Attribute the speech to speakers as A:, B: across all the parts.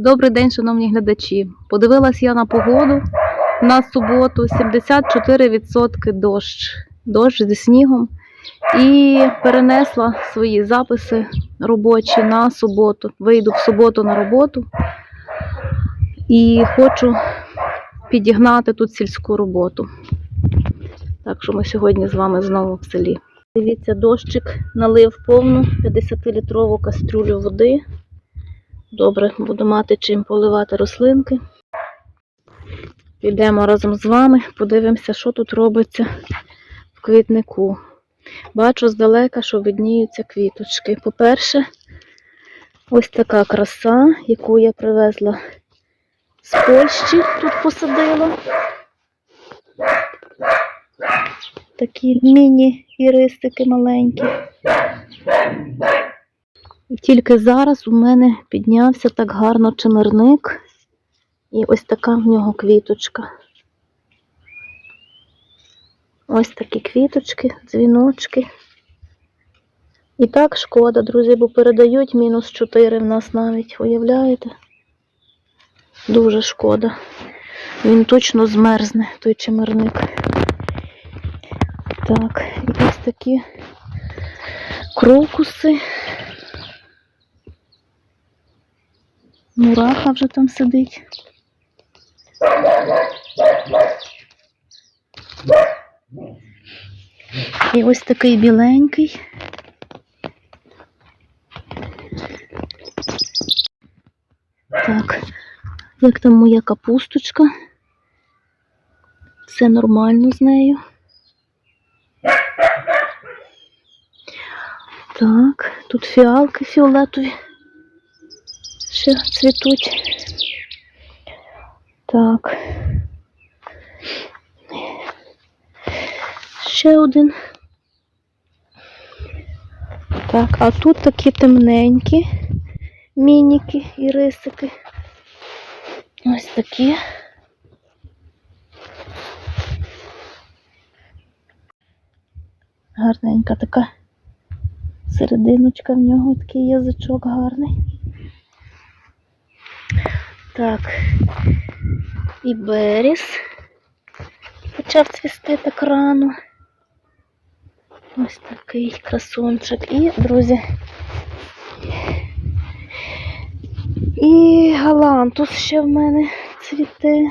A: Добрий день, шановні глядачі. Подивилась я на погоду. На суботу 74% дощ, дощ зі снігом. І перенесла свої записи робочі на суботу. Вийду в суботу на роботу і хочу підігнати тут сільську роботу. Так що ми сьогодні з вами знову в селі. Дивіться, дощик налив повну 50-літрову кастрюлю води. Добре, буду мати чим поливати рослинки. Підемо разом з вами, подивимося, що тут робиться в квітнику. Бачу здалека, що видніються квіточки. По-перше, ось така краса, яку я привезла з Польщі, тут посадила. Такі міні-іристики маленькі. Тільки зараз у мене піднявся так гарно чимерник. І ось така в нього квіточка. Ось такі квіточки, дзвіночки. І так шкода, друзі, бо передають мінус 4 в нас навіть, уявляєте? Дуже шкода. Він точно змерзне, той чимерник. Так, і ось такі крокуси. Мураха вже там сидить. І ось такий біленький. Так, як там моя капусточка? Все нормально з нею. Так, тут фіалки фіолетові ще цвітуть. Так. Ще один. Так, а тут такі темненькі мініки і рисики. Ось такі. Гарненька така серединочка в нього такий язичок гарний. Так. І беріс почав цвісти так рано. Ось такий красунчик. І, друзі. І галантус ще в мене цвіте.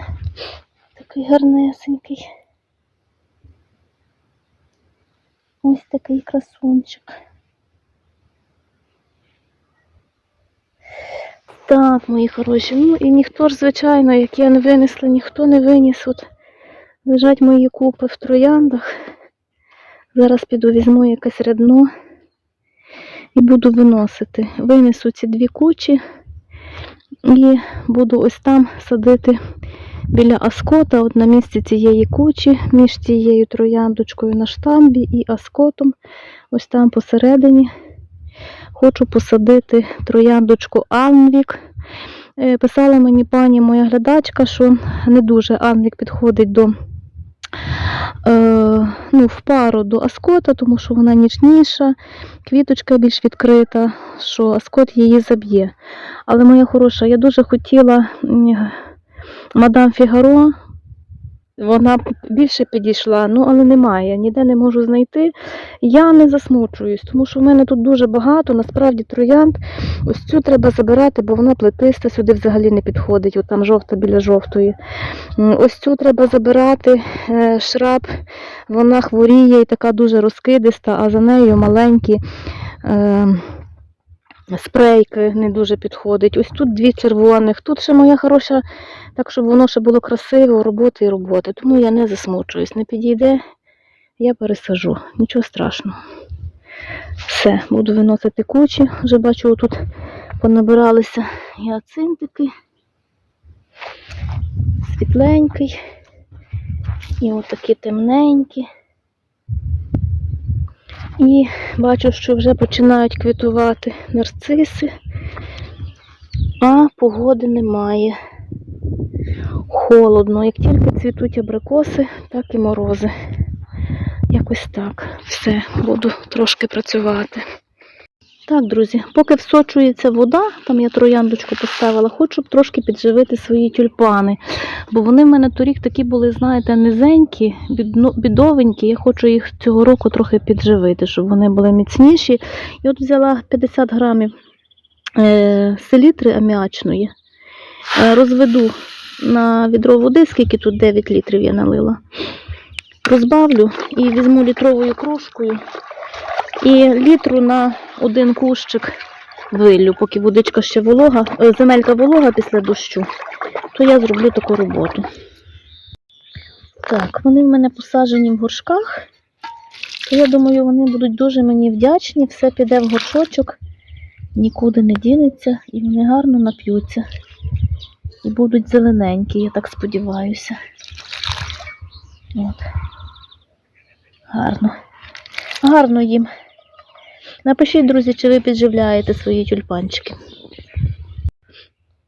A: Такий гарнесенький. Ось такий красунчик. Так, мої хороші. Ну і ніхто ж, звичайно, як я не винесла, ніхто не виніс. От лежать мої купи в трояндах. Зараз піду візьму якесь рядно і буду виносити. Винесу ці дві кучі і буду ось там садити біля аскота, от на місці цієї кучі, між цією трояндочкою на штамбі і аскотом, ось там посередині. Хочу посадити трояндочку Анвік. Е, Писала мені пані моя глядачка, що не дуже Анвік підходить до е, ну, в пару до аскота, тому що вона ніжніша, квіточка більш відкрита, що аскот її заб'є. Але моя хороша, я дуже хотіла мадам Фігаро, вона більше підійшла, ну але немає, ніде не можу знайти. Я не засмучуюсь, тому що в мене тут дуже багато, насправді троянд. Ось цю треба забирати, бо вона плетиста, сюди взагалі не підходить, там жовта біля жовтої. Ось цю треба забирати, е, шраб, вона хворіє і така дуже розкидиста, а за нею маленькі. Спрейки не дуже підходить. Ось тут дві червоних. Тут ще моя хороша, так щоб воно ще було красиво, роботи і роботи. Тому я не засмучуюсь. Не підійде, я пересажу. Нічого страшного. Все, буду виносити кучі. Вже бачу, тут понабиралися гіацинтики. Світленький. І отакі темненькі. І бачу, що вже починають квітувати нарциси, а погоди немає. Холодно. Як тільки цвітуть абрикоси, так і морози. Якось так. Все, буду трошки працювати. Так, друзі, поки всочується вода, там я трояндочку поставила, хочу трошки підживити свої тюльпани. Бо вони в мене торік такі були, знаєте, низенькі, бідовенькі. Я хочу їх цього року трохи підживити, щоб вони були міцніші. І от взяла 50 грамів е, селітри аміачної, е, розведу на відро води, скільки тут 9 літрів я налила. Розбавлю і візьму літровою кружкою і літру на один кущик виллю, поки водичка ще волога, е, земелька волога після дощу, то я зроблю таку роботу. Так, вони в мене посаджені в горшках. То я думаю, вони будуть дуже мені вдячні, все піде в горшочок, нікуди не дінеться і вони гарно нап'ються. І будуть зелененькі, я так сподіваюся. От. Гарно. Гарно їм. Напишіть, друзі, чи ви підживляєте свої тюльпанчики.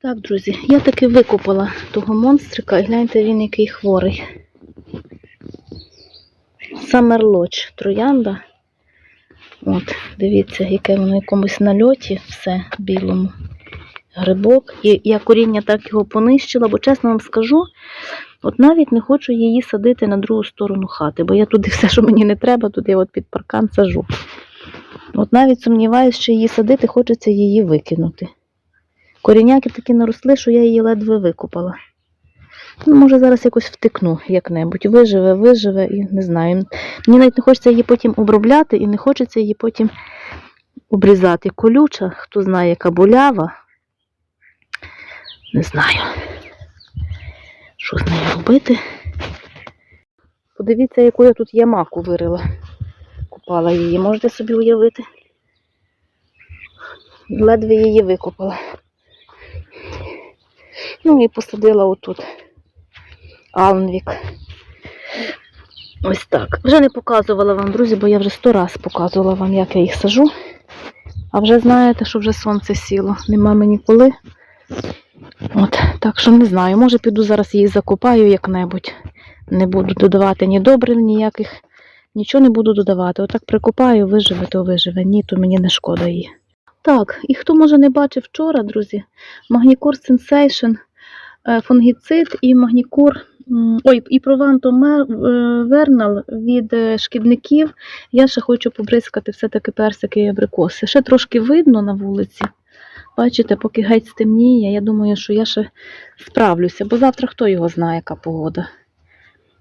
A: Так, друзі, я таки викопала того монстрика і гляньте, він який хворий. Самерлоч троянда. От, дивіться, яке воно в якомусь нальоті, все білому. Грибок. І я коріння так його понищила, бо чесно вам скажу, от навіть не хочу її садити на другу сторону хати, бо я туди все, що мені не треба, туди от під паркан сажу. От навіть сумніваюся, що її садити, хочеться її викинути. Коріняки такі наросли, що я її ледве викопала. Ну, може, зараз якось втикну як-небудь. Виживе, виживе і не знаю. Мені навіть не хочеться її потім обробляти і не хочеться її потім обрізати. Колюча, хто знає, яка болява. Не знаю, що з нею робити. Подивіться, яку я тут ямаку вирила. Купала її, можете собі уявити. Ледве її викопала. Ну і посадила отут. Алнвік. Ось так. Вже не показувала вам, друзі, бо я вже сто раз показувала вам, як я їх сажу. А вже знаєте, що вже сонце сіло. Нема мені коли. От, так що не знаю. Може піду зараз її закопаю як-небудь. Не буду додавати ні добрив ніяких. Нічого не буду додавати. Отак прикопаю, виживе, то виживе. Ні, то мені не шкода її. Так, і хто може не бачив вчора, друзі, Магнікур Sensation, е, фунгіцид і Магнікур, м, ой, і Прованто Вернал від е, шкідників. Я ще хочу побризкати все-таки персики і абрикоси. Ще трошки видно на вулиці. Бачите, поки геть стемніє, я думаю, що я ще справлюся, бо завтра хто його знає, яка погода.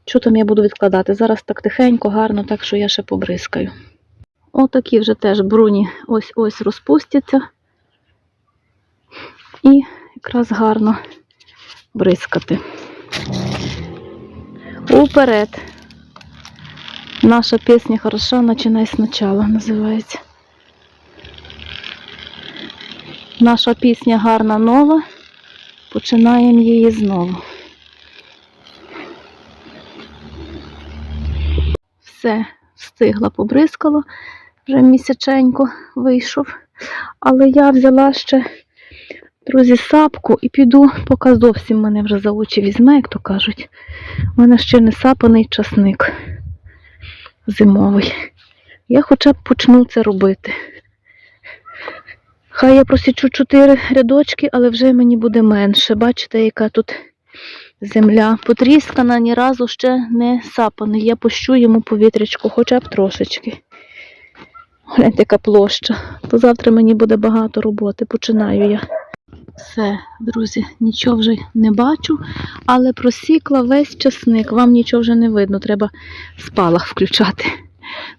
A: Що там я буду відкладати? Зараз так тихенько, гарно, так що я ще побризкаю. Отакі вже теж бруні ось-ось розпустяться. І якраз гарно бризкати. Уперед. Наша пісня хороша, починай спочатку, називається. Наша пісня гарна нова. Починаємо її знову. Все, встигла, побризкала, вже місяченько вийшов. Але я взяла ще, друзі, сапку і піду, поки зовсім мене вже за очі візьме, як то кажуть. У мене ще не сапаний часник зимовий. Я хоча б почну це робити. Хай я просічу чотири рядочки, але вже мені буде менше. Бачите, яка тут земля потріскана, ні разу ще не сапаний. Я пущу йому повітрячку, хоча б трошечки. Гляньте, яка площа. То завтра мені буде багато роботи. Починаю я. Все, друзі, нічого вже не бачу, але просікла весь часник. Вам нічого вже не видно, треба спалах включати.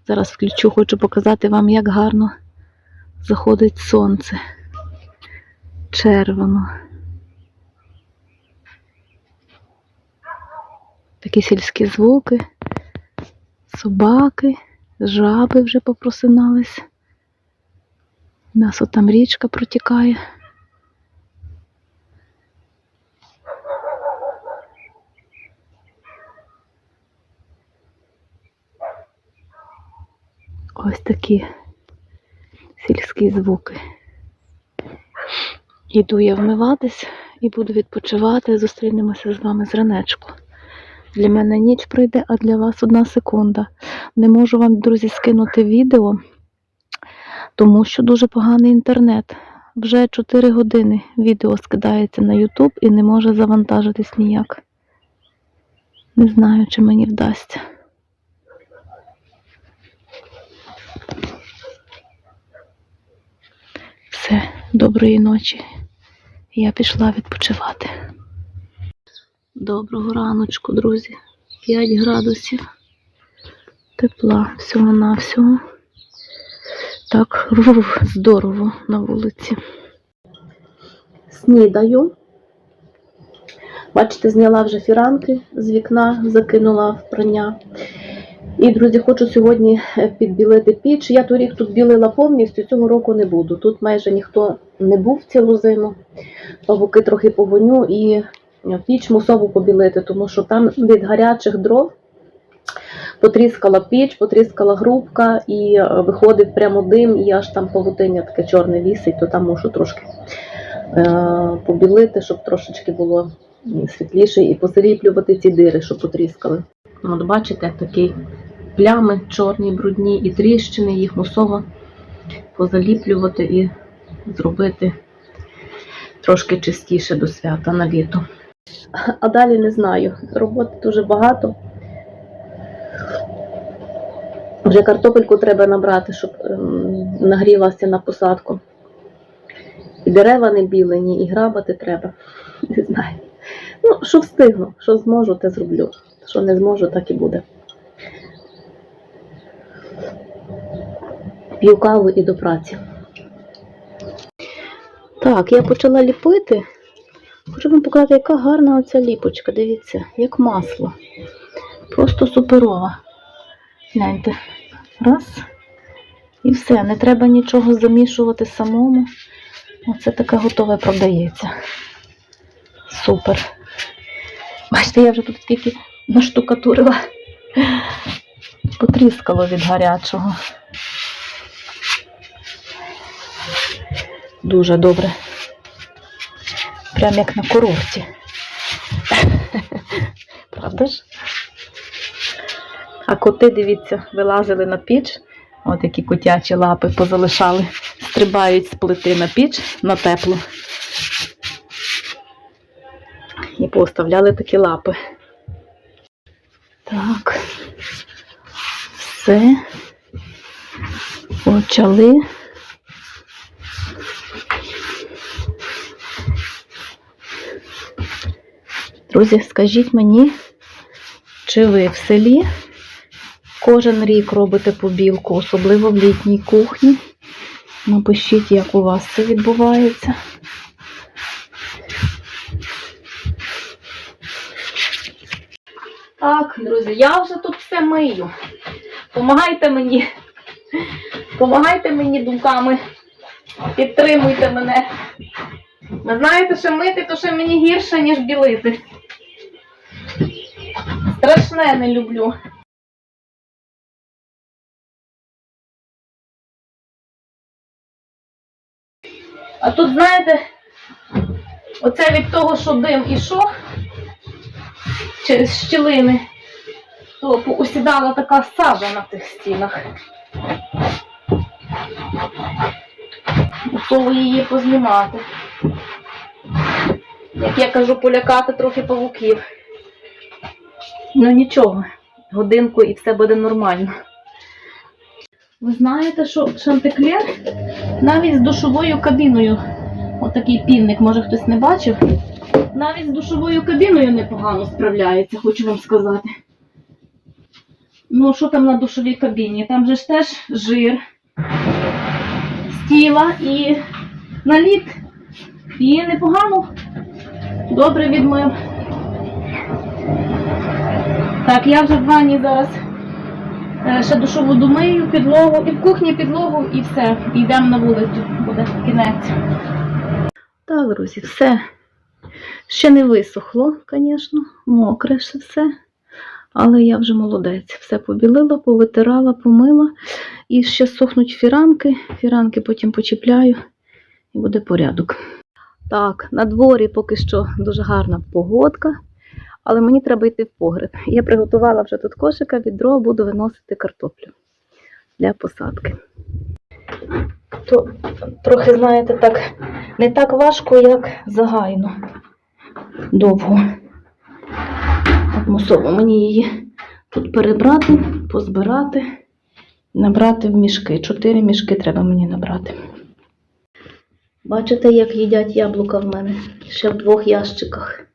A: Зараз включу, хочу показати вам, як гарно заходить сонце. Червоно. Такі сільські звуки, собаки, жаби вже попросинались. У нас от там річка протікає. Ось такі сільські звуки. Іду я вмиватись і буду відпочивати. Зустрінемося з вами зранечку. Для мене ніч пройде, а для вас одна секунда. Не можу вам, друзі, скинути відео, тому що дуже поганий інтернет. Вже 4 години відео скидається на YouTube і не може завантажитись ніяк. Не знаю, чи мені вдасться. Все, доброї ночі. Я пішла відпочивати. Доброго раночку, друзі. 5 градусів тепла всього-навсього. Так, здорово на вулиці. Снідаю. Бачите, зняла вже фіранки з вікна, закинула в прання. І, друзі, хочу сьогодні е, підбілити піч. Я торік тут білила повністю, цього року не буду. Тут майже ніхто не був цілу зиму. Павуки трохи погоню і піч мусову побілити, тому що там від гарячих дров потріскала піч, потріскала грубка і е, виходить прямо дим, і аж там павутиння таке чорне вісить, то там мушу трошки е, побілити, щоб трошечки було світліше, і позаліплювати ці дири, що потріскали. От бачите, такі плями чорні, брудні і тріщини, їх мусово позаліплювати і зробити трошки чистіше до свята на літо. А далі не знаю. Роботи дуже багато. Вже картопельку треба набрати, щоб ем, нагрілася на посадку. І дерева не білені, і грабати треба. Не знаю. Ну, що встигну, що зможу, те зроблю. Що не зможу, так і буде. П'ю каву і до праці. Так, я почала ліпити. Хочу вам показати, яка гарна оця ліпочка. Дивіться, як масло. Просто суперова. Гляньте. Раз. І все, не треба нічого замішувати самому. Оце таке готове продається. Супер. Бачите, я вже тут скільки наштукатурила. Потріскало від гарячого. Дуже добре. Прям як на курорті. Правда ж? А коти, дивіться, вилазили на піч. От які котячі лапи позалишали. Стрибають з плити на піч на теплу. І поставляли такі лапи. Так. Все. Почали. Друзі, скажіть мені, чи ви в селі кожен рік робите побілку, особливо в літній кухні? Напишіть, як у вас це відбувається. Так, друзі, я вже тут все мию. Помагайте мені. Помагайте мені думками. Підтримуйте мене. Ви знаєте, що мити, то ще мені гірше, ніж білити. Страшне не люблю. А тут, знаєте, оце від того, що дим ішов через щілини, то усідала така сажа на тих стінах. Готово її познімати. Як я кажу, полякати трохи павуків. Ну нічого, годинку і все буде нормально. Ви знаєте, що Шантеклер навіть з душовою кабіною, отакий пінник, може хтось не бачив, навіть з душовою кабіною непогано справляється, хочу вам сказати. Ну, що там на душовій кабіні? Там же ж теж жир з тіла і наліт. І непогано. Добре відмив. Так, я вже в ванні зараз е, ще душову домию, підлогу, і в кухні підлогу, і все. Йдемо на вулицю, буде кінець. Так, друзі, все. Ще не висохло, звісно, мокре ще все. Але я вже молодець. Все побілила, повитирала, помила. І ще сохнуть фіранки. Фіранки потім почіпляю і буде порядок. Так, на дворі поки що дуже гарна погодка, але мені треба йти в погреб. Я приготувала вже тут кошика, відро, буду виносити картоплю для посадки. то трохи, знаєте, так, не так важко, як загайно. Довго. Так, мусово мені її тут перебрати, позбирати, набрати в мішки. Чотири мішки треба мені набрати. Бачите, як їдять яблука в мене? Ще в двох ящиках.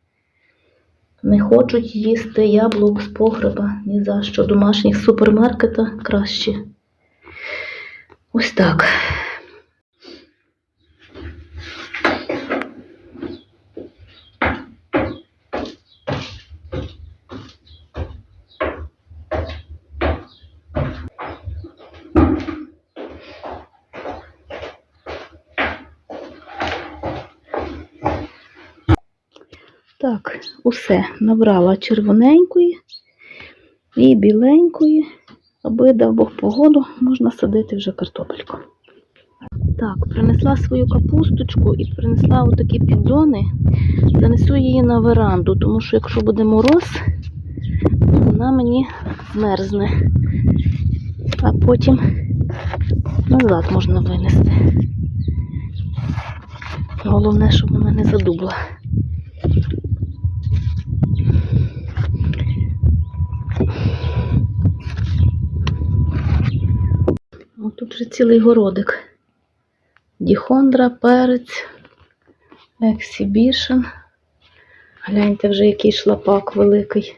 A: Не хочуть їсти яблук з погреба ні за що. Домашніх з супермаркета краще. Ось так. Так, усе набрала червоненької і біленької, аби дав Бог погоду, можна садити вже картопельку. Так, принесла свою капусточку і принесла отакі піддони. Занесу її на веранду, тому що якщо буде мороз, вона мені змерзне. А потім назад можна винести. Головне, щоб вона не задубла. Вже цілий городик. Діхондра, перець, ексібішн. Гляньте вже який шлапак великий.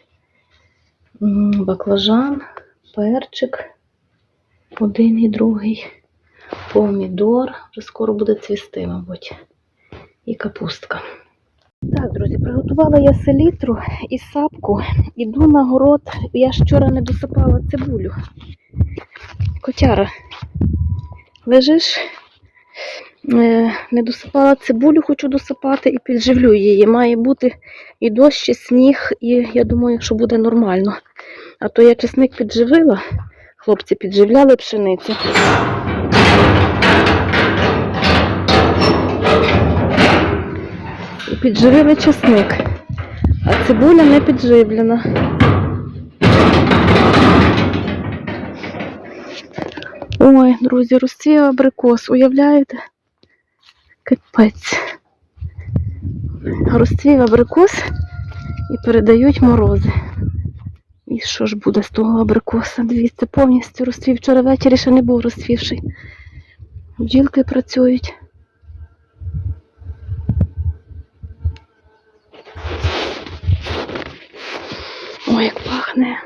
A: Баклажан, перчик. Один і другий. Помідор. Вже скоро буде цвісти, мабуть. І капустка. Так, друзі, приготувала я селітру і сапку. Іду на город. Я ж вчора не досипала цибулю. Котяра, лежиш, Е, не досипала цибулю, хочу досипати і підживлю її. Має бути і дощ, і сніг, і я думаю, що буде нормально. А то я чесник підживила, хлопці підживляли пшеницю. Підживили чесник, а цибуля не підживлена. Ой, друзі, розцвів абрикос, уявляєте? Капець. Розцвів абрикос і передають морози. І що ж буде з того абрикоса? Дивіться, повністю розцвів. Вчора ввечері ще не був розцвівший. Бджілки працюють. Ой, як пахне.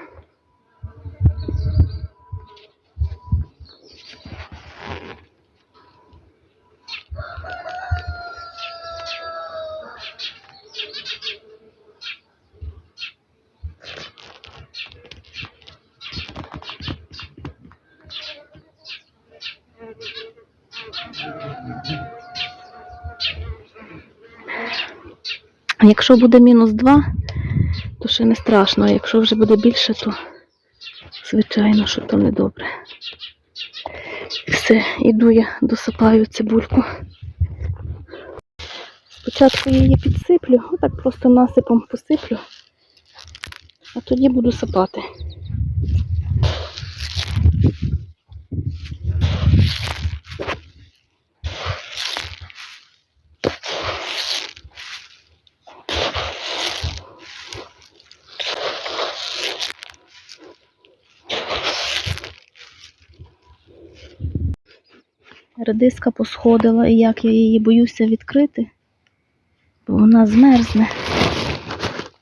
A: Якщо буде мінус 2, то ще не страшно, а якщо вже буде більше, то звичайно, що то не добре. Все, іду я досипаю цибульку. Спочатку її підсиплю, отак просто насипом посиплю, а тоді буду сипати. Редиска посходила, і як я її боюся відкрити, бо вона змерзне.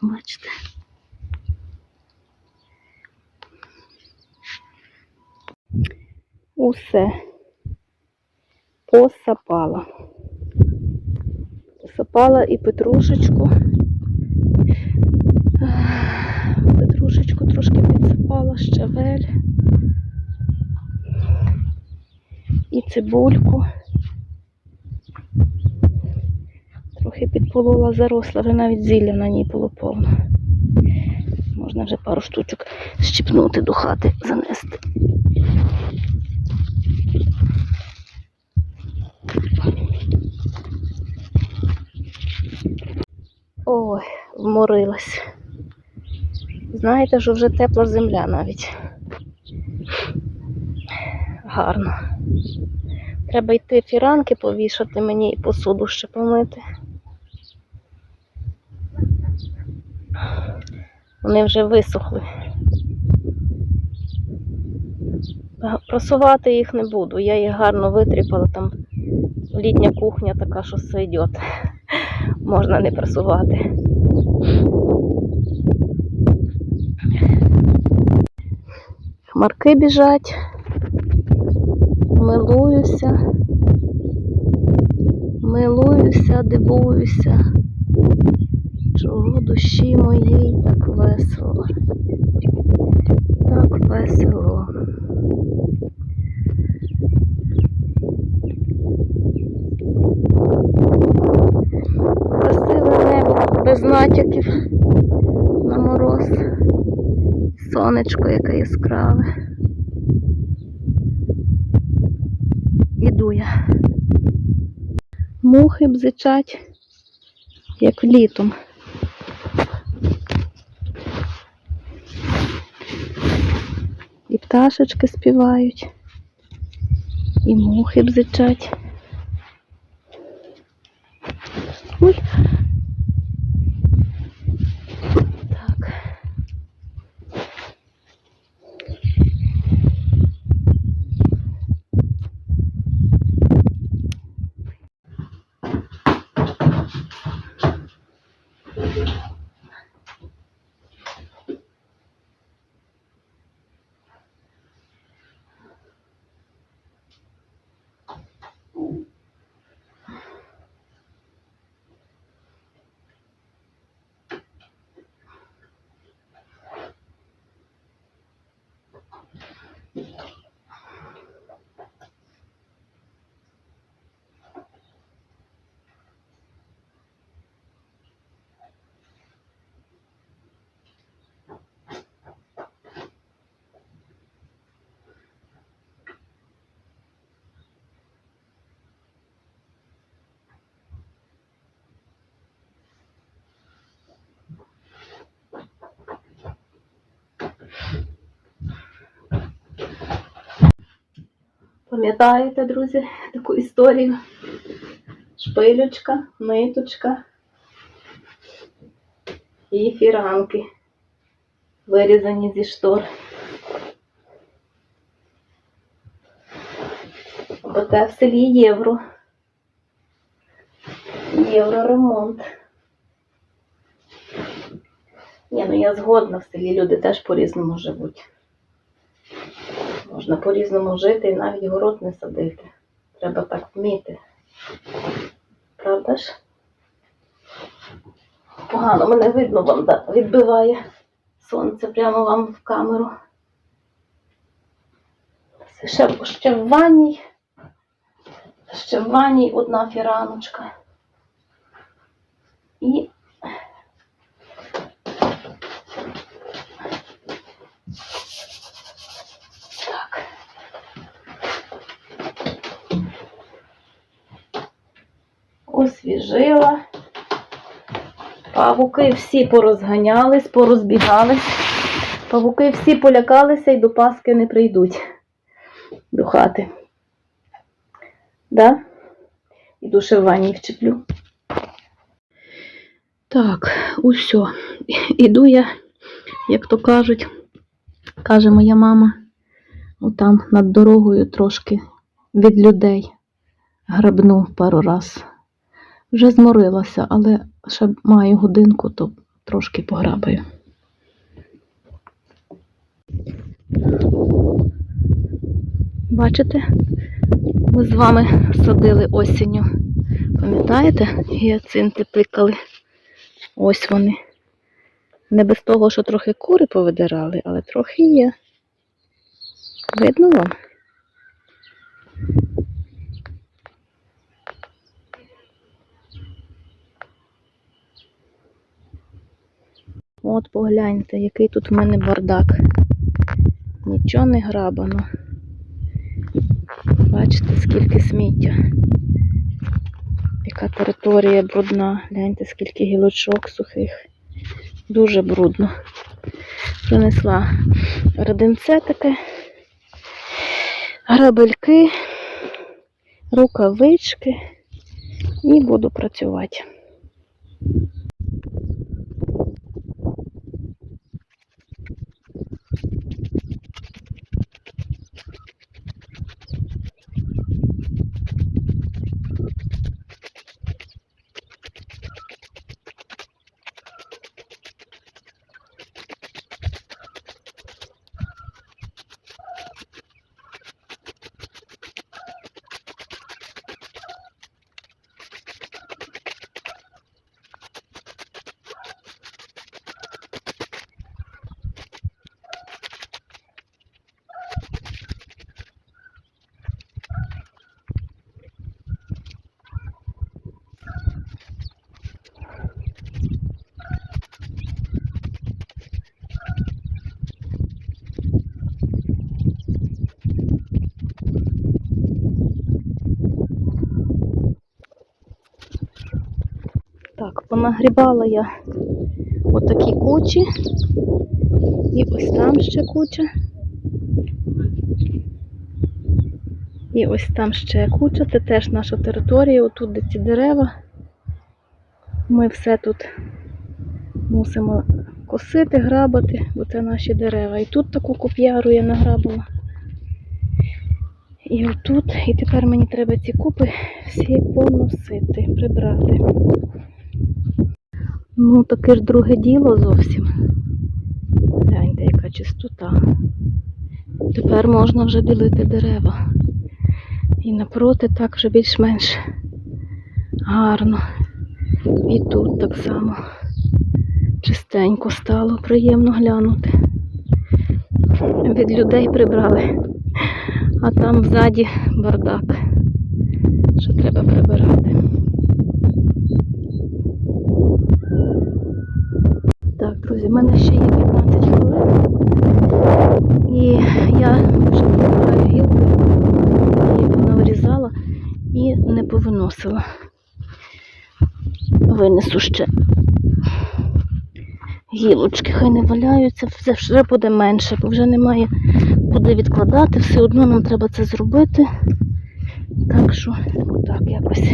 A: Бачите. Усе посапала. Посапала і петрушечку. Петрушечку трошки підсипала, щавель. І цибульку. Трохи підполола, заросла, вже навіть зілля на ній було повно. Можна вже пару штучок щіпнути до хати, занести. Ой, вморилась. Знаєте, що вже тепла земля навіть. Гарно. Треба йти фіранки повішати мені і посуду ще помити. Вони вже висохли. Просувати їх не буду. Я їх гарно витріпала. Там літня кухня така, що все йде. Можна не просувати. Хмарки біжать. Милуюся. Милуюся, дивуюся. Чого душі моїй так весело. Так весело. Красиве небо без натяків на мороз. Сонечко яке яскраве. Іду я. Мухи бзичать, як літом. І пташечки співають, і мухи бзичать. Ой. Пам'ятаєте, друзі, таку історію? Шпилючка, ниточка і фіранки, вирізані зі штор. Бо те в селі євро. Євроремонт. Ні, ну я згодна, в селі люди теж по-різному живуть. Можна по-різному жити і навіть город не садити. Треба так вміти. Правда ж? Погано мене видно вам да, відбиває сонце прямо вам в камеру. Ще, ще в ванній. Ще в ванній одна фіраночка. І так. Освіжила. Павуки всі порозганялись, порозбігались. Павуки всі полякалися і до Паски не прийдуть до хати. Да? Ще в ванні вчеплю. Так, усьо. Іду я, як то кажуть, каже моя мама, отам над дорогою трошки від людей грабну пару раз. Вже зморилася, але ще маю годинку, то трошки пограбаю. Бачите? Ми з вами садили осінню. Пам'ятаєте? Гіацинти пикали. Ось вони. Не без того, що трохи кури повидирали, але трохи є. Видно вам? От погляньте, який тут в мене бардак. Нічого не грабано. Бачите, скільки сміття. Яка територія брудна. Гляньте, скільки гілочок сухих. Дуже брудно. Принесла родинце таке, грабельки, рукавички і буду працювати. Так, понагрібала я отакі кучі. І ось там ще куча. І ось там ще куча. Це теж наша територія, отут де ці дерева. Ми все тут мусимо косити, грабати, бо це наші дерева. І тут таку куп'яру я награбила. І отут, і тепер мені треба ці купи всі поносити, прибрати. Ну, таке ж друге діло зовсім. Гляньте, яка чистота. Тепер можна вже білити дерева. І напроти так вже більш-менш гарно. І тут так само чистенько стало, приємно глянути. Від людей прибрали, а там ззаді бардак, що треба прибирати. Так, друзі, в мене ще є 15 хвилин. І я вже прибираю гілки, її понавирізала і не повиносила. Винесу ще гілочки, хай не валяються, все вже буде менше, бо вже немає куди відкладати, все одно нам треба це зробити. Так що, отак якось.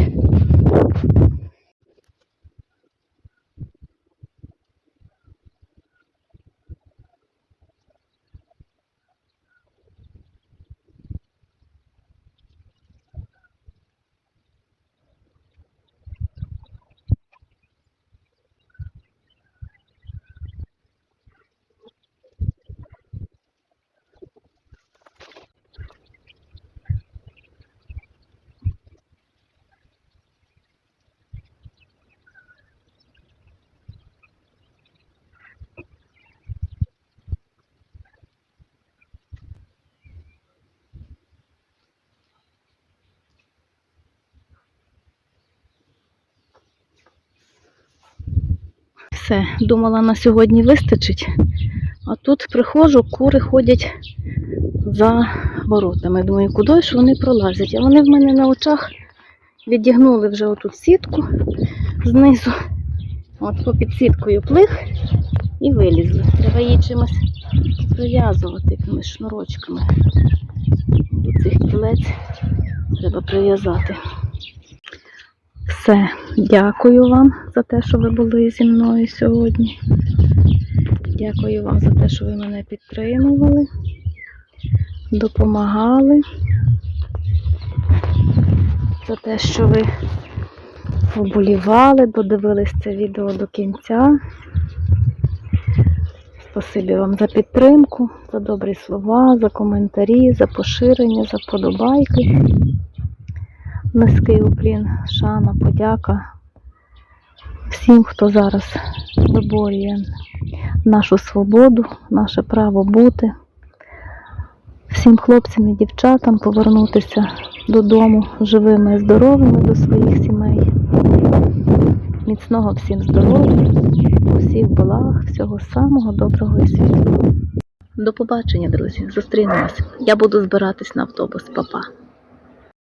A: Все, думала, на сьогодні вистачить. А тут приходжу, кури ходять за воротами. Думаю, куди ж вони пролазять? А вони в мене на очах відігнули вже отут сітку знизу. От попід сіткою плих і вилізли. Треба її чимось прив'язувати, якимись шнурочками. До цих кілець треба прив'язати. Все, дякую вам за те, що ви були зі мною сьогодні. Дякую вам за те, що ви мене підтримували, допомагали, за те, що ви поболівали, додивились це відео до кінця. Спасибі вам за підтримку, за добрі слова, за коментарі, за поширення, за вподобайки. Низький уклін, шана, подяка всім, хто зараз виборює нашу свободу, наше право бути, всім хлопцям і дівчатам повернутися додому живими і здоровими до своїх сімей. Міцного всім здоров'я, усіх благ, всього самого доброго і світлого. До побачення, друзі. Зустрінемось. Я буду збиратись на автобус. Па-па.